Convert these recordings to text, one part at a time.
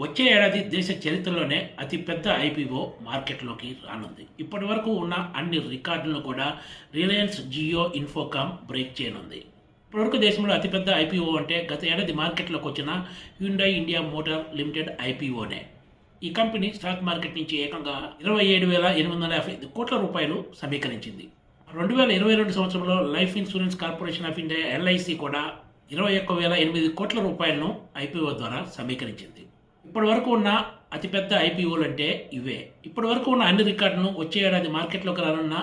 వచ్చే ఏడాది దేశ చరిత్రలోనే అతిపెద్ద ఐపీఓ మార్కెట్లోకి రానుంది. ఇప్పటి వరకు ఉన్న అన్ని రికార్డులను కూడా రిలయన్స్ జియో ఇన్ఫోకామ్ బ్రేక్ చేయనుంది. ఇప్పటివరకు దేశంలో అతిపెద్ద ఐపీఓ అంటే గత ఏడాది మార్కెట్లోకి వచ్చిన హ్యుండై ఇండియా మోటార్ లిమిటెడ్ ఐపీఓనే. ఈ కంపెనీ స్టాక్ మార్కెట్ నుంచి ఏకంగా ఇరవై ఏడు వేల ఎనిమిది వందల యాభై ఐదు కోట్ల రూపాయలు సమీకరించింది. రెండు వేల ఇరవై రెండు సంవత్సరంలో life insurance corporation of India LIC కూడా ఇరవై ఒక్క వేల ఎనిమిది కోట్ల రూపాయలను ఐపీఓ ద్వారా సమీకరించింది. ఇప్పటి వరకు ఉన్న అతిపెద్ద ఐపీఓలు అంటే ఇవే. ఇప్పటి వరకు ఉన్న అన్ని రికార్డును వచ్చే ఏడాది మార్కెట్లోకి రానున్న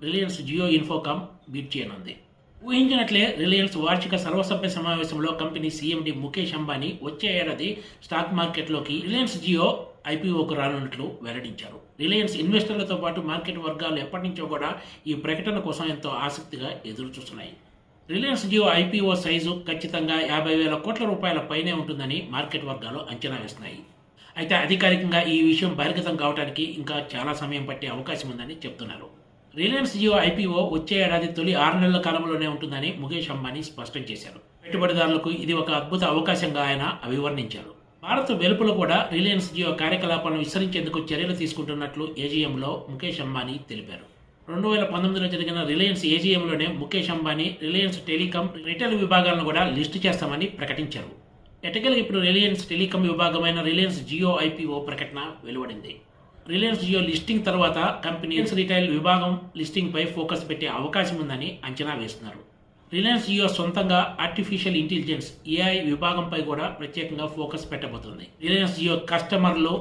రిలయన్స్ జియో ఇన్ఫోకామ్ బీట్ చేయనుంది. ఊహించినట్లే రిలయన్స్ వార్షిక సర్వసభ్య సమావేశంలో కంపెనీ సీఎండి ముఖేష్ అంబానీ వచ్చే ఏడాది స్టాక్ మార్కెట్లోకి రిలయన్స్ జియో ఐపీఓకు రానున్నట్లు వెల్లడించారు. రిలయన్స్ ఇన్వెస్టర్లతో పాటు మార్కెట్ వర్గాలు ఎప్పటి నుంచో కూడా ఈ ప్రకటన కోసం ఎంతో ఆసక్తిగా ఎదురు చూస్తున్నాయి రిలయన్స్ జియో ఐపీఓ సైజు ఖచ్చితంగా యాభై వేల కోట్ల రూపాయల పైనే ఉంటుందని మార్కెట్ వర్గాలు అంచనా వేస్తున్నాయి. అయితే అధికారికంగా ఈ విషయం బహిర్గతం కావడానికి ఇంకా చాలా సమయం పట్టే అవకాశం ఉందని చెప్తున్నారు. రిలయన్స్ జియో ఐపీఓ వచ్చే ఏడాది తొలి ఆరు నెలల కాలంలోనే ఉంటుందని ముఖేష్ అంబానీ స్పష్టం చేశారు. పెట్టుబడిదారులకు ఇది ఒక అద్భుత అవకాశంగా ఆయన అభివర్ణించారు. భారత్ వెలుపల కూడా రిలయన్స్ జియో కార్యకలాపాలను విస్తరించేందుకు చర్యలు తీసుకుంటున్నట్లు ఏజీఎంలో ముఖేష్ అంబానీ తెలిపారు. రెండు వేల పంతొమ్మిదిలో జరిగిన Reliance ఏజీఎంలోనే Mukesh Ambani Reliance telecom retail విభాగాలను కూడా లిస్టు చేస్తామని ప్రకటించారు. ఎటకెల్ ఇప్పుడు రిలయన్స్ టెలికాం విభాగమైన రిలయన్స్ జియో ఐపీఓ ప్రకటన వెలువడింది. రిలయన్స్ జియో లిస్టింగ్ తర్వాత కంపెనీ రిటైల్ విభాగం లిస్టింగ్పై ఫోకస్ పెట్టే అవకాశం ఉందని అంచనా వేస్తున్నారు. రిలయన్స్ జియో సొంతంగా ఆర్టిఫిషియల్ ఇంటెలిజెన్స్ ఏఐ విభాగంపై కూడా ప్రత్యేకంగా ఫోకస్ పెట్టబోతుంది. రిలయన్స్ జియో కస్టమర్లు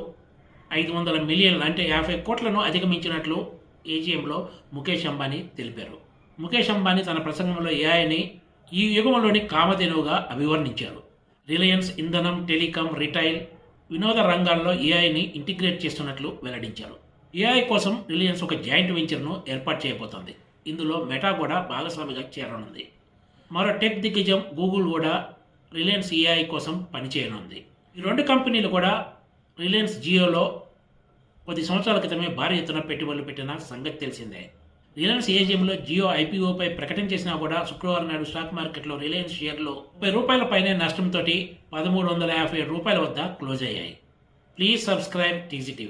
ఐదు వందల మిలియన్లు అంటే యాభై కోట్లను అధిగమించినట్లు ఏజీఎంలో ముఖేష్ అంబానీ తెలిపారు. ముఖేష్ అంబానీ తన ప్రసంగంలో ఏఐని ఈ యుగంలోని కామధేనువుగా అభివర్ణించారు. రిలయన్స్ ఇంధనం టెలికాం రిటైల్ వినోద రంగాల్లో ఏఐని ఇంటిగ్రేట్ చేస్తున్నట్లు వెల్లడించారు. ఏఐ కోసం రిలయన్స్ ఒక జాయింట్ వెంచర్ను ఏర్పాటు చేయబోతోంది. ఇందులో మెటా కూడా భాగస్వామిగా చేరనుంది. మరో టెక్ దిగ్గజం గూగుల్ కూడా రిలయన్స్ ఏఐ కోసం పనిచేయనుంది. ఈ రెండు కంపెనీలు కూడా రిలయన్స్ జియోలో కొద్ది సంవత్సరాల క్రితమే భారీ ఎత్తున పెట్టుబడులు పెట్టిన సంగతి తెలిసిందే. రిలయన్స్ ఏజిఎంలో జియో ఐపీఓపై ప్రకటన చేసినా కూడా శుక్రవారం నాడు స్టాక్ మార్కెట్లో రిలయన్స్ షేర్లు ముప్పై రూపాయల పైనే నష్టంతో పదమూడు వందల యాభై రూపాయల వద్ద క్లోజ్ అయ్యాయి. Please subscribe TG TV.